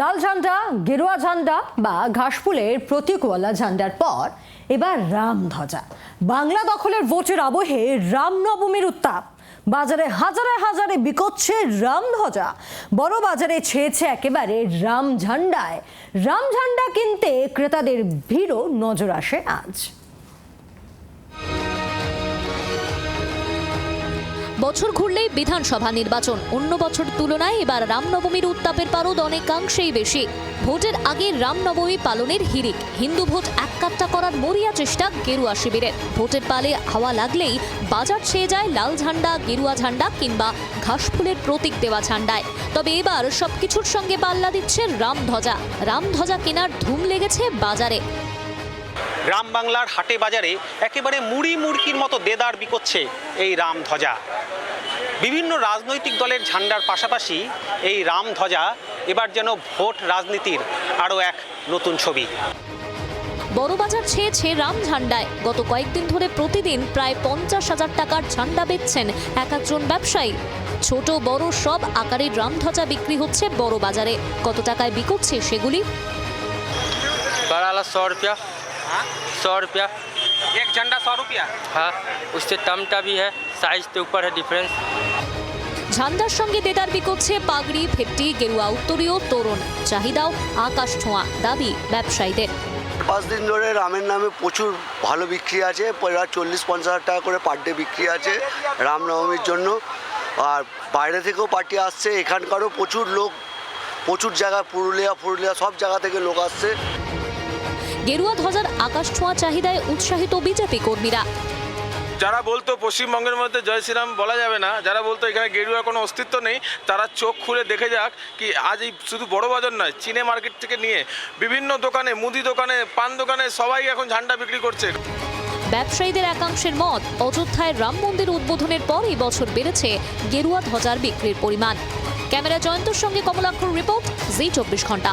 লাল ঝান্ডা, গেরুয়া ঝান্ডা বা ঘাসফুলের প্রতীকওয়ালা ঝান্ডার পর এবার রামধ্বজা বাংলা দখলের ভোটের আবহে রামনবমীর উত্তাপ। বাজারে হাজারে হাজারে বিকোচ্ছে রামধ্বজা বড় বাজারে ছেয়েছে একেবারে রাম ঝান্ডায়। রাম ঝান্ডা কিনতে ক্রেতাদের ভিড়ও নজর আসে আজ। বছর ঘুরলেই বিধানসভা নির্বাচন। অন্য বছর তুলনায় এবার রামনবমীর উত্তাপের পারদ অনেকাংশেই বেশি। ভোটের আগে রামনবমী পালনের হিরিক। হিন্দু ভোট এককাট্টা করার মরিয়া চেষ্টা গেরুয়া শিবিরের। ভোটের পালে হাওয়া লাগলেই বাজার ছেয়ে যায় লাল ঝান্ডা, গেরুয়া ঝান্ডা কিংবা ঘাসফুলের প্রতীক দেওয়া ঝান্ডায়। তবে এবার সবকিছুর সঙ্গে পাল্লা দিচ্ছে রামধ্বজা। রামধ্বজা কেনার ধুম লেগেছে বাজারে। গ্রাম বাংলার হাটে বাজারে একেবারে মুড়ি মুড়কির মতো দেদার বিকোচ্ছে এই রামধ্বজা বিভিন্ন রাজনৈতিক দলের ঝান্ডার পাশাপাশি এই রামধ্বজা এবার যেন ভোট রাজনীতির আরও এক নতুন ছবি। বড়বাজার ছেয়েছে রাম ঝান্ডায়। গত কয়েকদিন ধরে প্রতিদিন প্রায় পঞ্চাশ হাজার টাকার ঝান্ডা বেচছেন এক একজন ব্যবসায়ী। ছোট বড় সব আকারের রামধ্বজা বিক্রি হচ্ছে বড় বাজারে। কত টাকায় বিকোচ্ছে সেগুলি? रुपया सौ रुपया এক ঝান্ডা শ রুপিয়া हाँ उससे टमटा भी है साइज के ऊपर है डिफरेंस ঝান্ডার সঙ্গে দেদার বিকোচ্ছে পাগড়ি ফেটটি গেরুয়া উত্তরীয় তরুণ চাহিদাও আকাশ ছোঁয়া দাবি ব্যবসায়ীদের পাঁচ দিন ধরে রামের নামে প্রচুর ভালো বিক্রি আছে প্রায় চল্লিশ পঞ্চাশ হাজার টাকা করে পার ডে বিক্রি আছে রামনবমীর জন্য আর বাইরে থেকেও পার্টি আসছে এখানকারও প্রচুর লোক প্রচুর জায়গা পুরুলিয়া পুরুলিয়া সব জায়গা থেকে লোক আসছে গেরুয়া ধ্বজার আকাশ ছোঁয়া চাহিদায় উৎসাহিত বিজেপি কর্মীরা। যারা বলতো পশ্চিমবঙ্গের মধ্যে জয় শ্রীরাম বলা যাবে না যারা বলতো এখানে গেরুয়ার কোনো অস্তিত্ব নেই তারা চোখ খুলে দেখে যাক কি আজ এই শুধু বড় বাজার নয় চীনে মার্কেট থেকে নিয়ে বিভিন্ন দোকানে মুদি দোকানে পান দোকানে সবাই এখন ঝান্ডা বিক্রি করছে। ব্যবসায়ীদের একাংশের মত অযোধ্যায় রাম মন্দির উদ্বোধনের পর এই বছর বেড়েছে গেরুয়া ধ্বজার বিক্রির পরিমাণ। ক্যামেরা জয়ন্তর সঙ্গে কমলাক্ষর রিপোর্ট জি চব্বিশ ঘণ্টা।